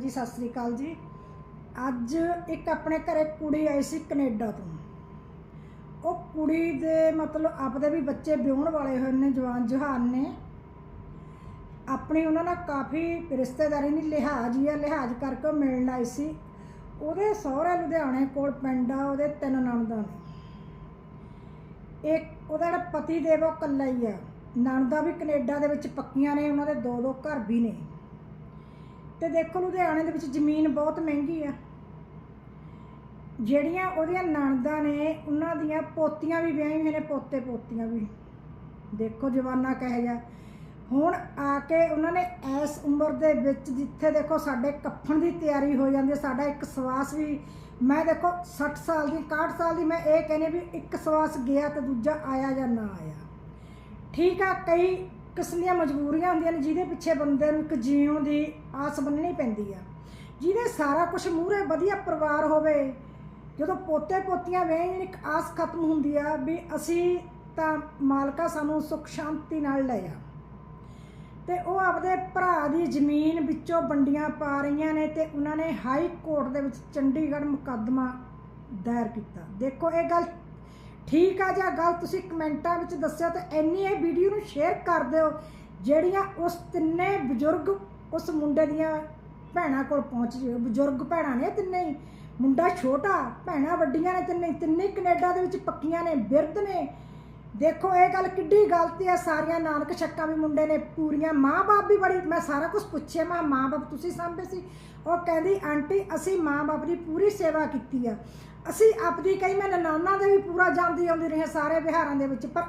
ਹਾਂਜੀ, ਸਤਿ ਸ੍ਰੀ ਅਕਾਲ ਜੀ। ਅੱਜ ਇੱਕ ਆਪਣੇ ਘਰੇ ਕੁੜੀ ਆਈ ਸੀ ਕੈਨੇਡਾ ਤੋਂ। ਉਹ ਕੁੜੀ ਦੇ ਮਤਲਬ ਆਪਦੇ ਵੀ ਬੱਚੇ ਵਿਆਹਣ ਵਾਲੇ ਹੋਏ ਨੇ, ਜਵਾਨ ਜਹਾਨ ਨੇ। ਆਪਣੀ ਉਹਨਾਂ ਨਾਲ ਕਾਫੀ ਰਿਸ਼ਤੇਦਾਰੀ ਨਹੀਂ, ਲਿਹਾਜ਼ ਹੀ ਆ, ਲਿਹਾਜ਼ ਕਰਕੇ ਉਹ ਮਿਲਣ ਆਈ ਸੀ। ਉਹਦੇ ਸਹੁਰੇ ਲੁਧਿਆਣੇ ਕੋਲ ਪਿੰਡ ਆ, ਉਹਦੇ ਤਿੰਨ ਨਣਦਾਂ ਨੇ ਇੱਕ ਉਹਦਾ ਜਿਹੜਾ ਪਤੀ ਦੇਵ ਉਹ ਇਕੱਲਾ ਹੀ ਆ। ਨਣਦਾਂ ਵੀ ਕੈਨੇਡਾ ਦੇ ਵਿੱਚ ਪੱਕੀਆਂ ਨੇ, ਉਹਨਾਂ ਦੇ ਦੋ ਦੋ ਘਰ ਵੀ ਨੇ। ਤੇ ਦੇਖੋ ਲੁਧਿਆਣੇ ਦੇ ਵਿੱਚ ਜ਼ਮੀਨ ਬਹੁਤ ਮਹਿੰਗੀ ਆ। ਜਿਹੜੀਆਂ ਉਹਦੀਆਂ ਨਣਦਾਂ ਨੇ, ਉਹਨਾਂ ਦੀਆਂ ਪੋਤੀਆਂ ਵੀ ਵਿਆਹੀ ਹੋਈਆਂ ਨੇ, ਪੋਤੇ ਪੋਤੀਆਂ ਵੀ। ਦੇਖੋ ਜਵਾਨਾ ਕਹੇ ਜਾ ਹੁਣ ਆ ਕੇ ਉਹਨਾਂ ਨੇ ਇਸ ਉਮਰ ਦੇ ਵਿੱਚ ਜਿੱਥੇ ਦੇਖੋ ਸਾਡੇ ਕੱਫਣ ਦੀ ਤਿਆਰੀ ਹੋ ਜਾਂਦੀ ਹੈ, ਸਾਡਾ ਇੱਕ ਸਵਾਸ ਵੀ, ਮੈਂ ਦੇਖੋ 60 ਸਾਲ ਦੀ 61 ਸਾਲ ਦੀ, ਮੈਂ ਇਹ ਕਹਿੰਦੀ ਵੀ ਇੱਕ ਸਵਾਸ ਗਿਆ ਤੇ ਦੂਜਾ ਆਇਆ ਜਾਂ ਨਾ ਆਇਆ। ਠੀਕ ਆ, ਕਈ ਕਿਸਮ ਦੀਆਂ ਮਜਬੂਰੀਆਂ ਹੁੰਦੀਆਂ ਨੇ, ਜਿਹਦੇ ਪਿੱਛੇ ਬੰਦੇ ਨੂੰ ਇੱਕ ਜਿਉਂ ਦੀ ਆਸ ਬੰਨਣੀ ਪੈਂਦੀ ਆ। ਜਿਹਦੇ ਸਾਰਾ ਕੁਝ ਮੂਹਰੇ ਵਧੀਆ ਪਰਿਵਾਰ ਹੋਵੇ, ਜਦੋਂ ਪੋਤੇ ਪੋਤੀਆਂ ਵੇਹਣ ਇੱਕ ਆਸ ਖਤਮ ਹੁੰਦੀ ਆ ਵੀ ਅਸੀਂ ਤਾਂ ਮਾਲਕਾ ਸਾਨੂੰ ਸੁਖ ਸ਼ਾਂਤੀ ਨਾਲ ਲੈ ਆ। ਤੇ ਉਹ ਆਪਦੇ ਭਰਾ ਦੀ ਜ਼ਮੀਨ ਵਿੱਚੋਂ ਵੰਡੀਆਂ ਪਾ ਰਹੀਆਂ ਨੇ ਤੇ ਉਹਨਾਂ ਨੇ ਹਾਈ ਕੋਰਟ ਦੇ ਵਿੱਚ ਚੰਡੀਗੜ੍ਹ ਮੁਕੱਦਮਾ ਦਾਇਰ ਕੀਤਾ। ਦੇਖੋ ਇਹ ਗੱਲ ਠੀਕ ਆ ਜਾਂ ਗੱਲ ਤੁਸੀਂ ਕਮੈਂਟਾਂ ਵਿੱਚ ਦੱਸਿਓ ਤੇ ਇੰਨੀ ਇਹ ਵੀਡੀਓ ਨੂੰ ਸ਼ੇਅਰ ਕਰ ਦਿਓ, ਜਿਹੜੀਆਂ ਉਸ ਤਿੰਨੇ ਬਜ਼ੁਰਗ ਉਸ ਮੁੰਡੇ ਦੀਆਂ ਭੈਣਾਂ ਕੋਲ ਪਹੁੰਚ ਜਿਓ ਬਜ਼ੁਰਗ ਭੈਣਾਂ ਨੇ ਤਿੰਨੇ ਹੀ, ਮੁੰਡਾ ਛੋਟਾ, ਭੈਣਾਂ ਵੱਡੀਆਂ ਨੇ ਤਿੰਨੇ ਤਿੰਨੇ ਹੀ ਕੈਨੇਡਾ ਦੇ ਵਿੱਚ ਪੱਕੀਆਂ ਨੇ, ਬਿਰਧ ਨੇ। ਦੇਖੋ, ਇਹ ਗੱਲ ਕਿੱਡੀ ਗਲਤੀ ਹੈ ਸਾਰੀਆਂ ਨਾਨਕ ਛੱਕਾਂ ਵੀ ਮੁੰਡੇ ਨੇ, ਪੂਰੀਆਂ ਮਾਂ-ਬਾਪ ਵੀ ਬੜੀ, ਮੈਂ ਸਾਰਾ ਕੁਝ ਪੁੱਛਿਆ, ਮੈਂ ਮਾਂ-ਬਾਪ ਤੁਸੀਂ ਸਾਂਭੇ ਸੀ? ਉਹ ਕਹਿੰਦੀ, ਆਂਟੀ, ਅਸੀਂ ਮਾਂ-ਬਾਪ ਦੀ ਪੂਰੀ ਸੇਵਾ ਕੀਤੀ ਆ। ਅਸੀਂ ਆਪਦੀ ਕਈ ਮੈਂ ਨਾਨਾ ਦੇ ਵੀ ਪੂਰਾ ਜਾਂਦੀ ਆਉਂਦੀ ਰਹੇ ਸਾਰੇ ਵਿਹਾਰਾਂ ਦੇ ਵਿੱਚ, ਪਰ